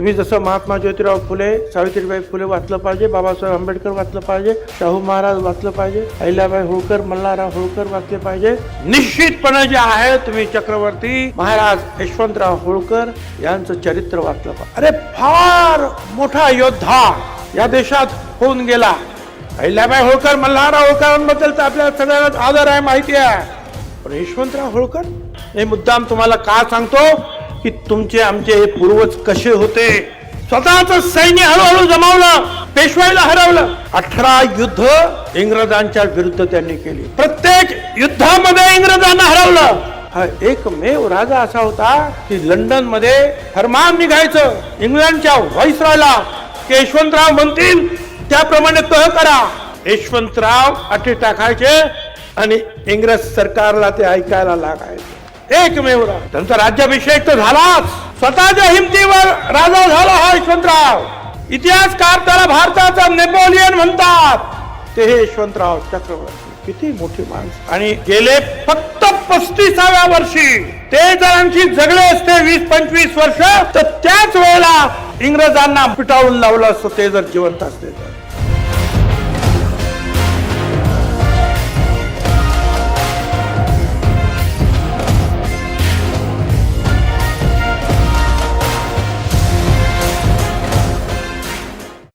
तुम्ही जसं महात्मा ज्योतिराव फुले सावित्रीबाई फुले वाचलं पाहिजे बाबासाहेब आंबेडकर वाचलं पाहिजे शाहू महाराज वाचलं पाहिजे अहिल्याबाई होळकर मल्हारराव होळकर वाचले पाहिजे. निश्चितपणे जे आहे तुम्ही चक्रवर्ती महाराज यशवंतराव होळकर यांचं चरित्र वाचलं पाहिजे. अरे फार मोठा योद्धा या देशात होऊन गेला. अहिल्याबाई होळकर मल्हारराव होळकरांबद्दल तर आपल्याला सगळ्यांना आदर आहे माहिती आहे. पण यशवंतराव होळकर हे मुद्दाम तुम्हाला का सांगतो? की तुमचे आमचे हे पूर्वज कसे होते? स्वतःच सैन्य हळूहळू जमावलं पेशवाईला हरवलं. अठरा युद्ध इंग्रजांच्या विरुद्ध त्यांनी केली. प्रत्येक युद्धामध्ये इंग्रजांना हरवलं. हा एकमेव राजा असा होता की लंडनमध्ये फरमान निघायचं. इंग्लंडच्या व्हाईसरॉयला की यशवंतराव म्हणतील त्याप्रमाणे तह करा. यशवंतराव अटी टाकायचे आणि इंग्रज सरकारला ते ऐकायला लागायचे. एकमेव त्यांचा राज्याभिषेक तर झालाच. स्वतःच्या हिमतीवर राजा झाला हा यशवंतराव. इतिहासकार त्याला भारताचा नेपोलियन म्हणतात. ते हे यशवंतराव चक्रवर्ती. किती मोठी माणसं. आणि गेले फक्त पस्तीसाव्या वर्षी. ते जर आणखी जगले असते वीस पंचवीस वर्ष तर त्याच वेळेला इंग्रजांना पिटाळून लावलं असतं. ते जर जिवंत असते तर.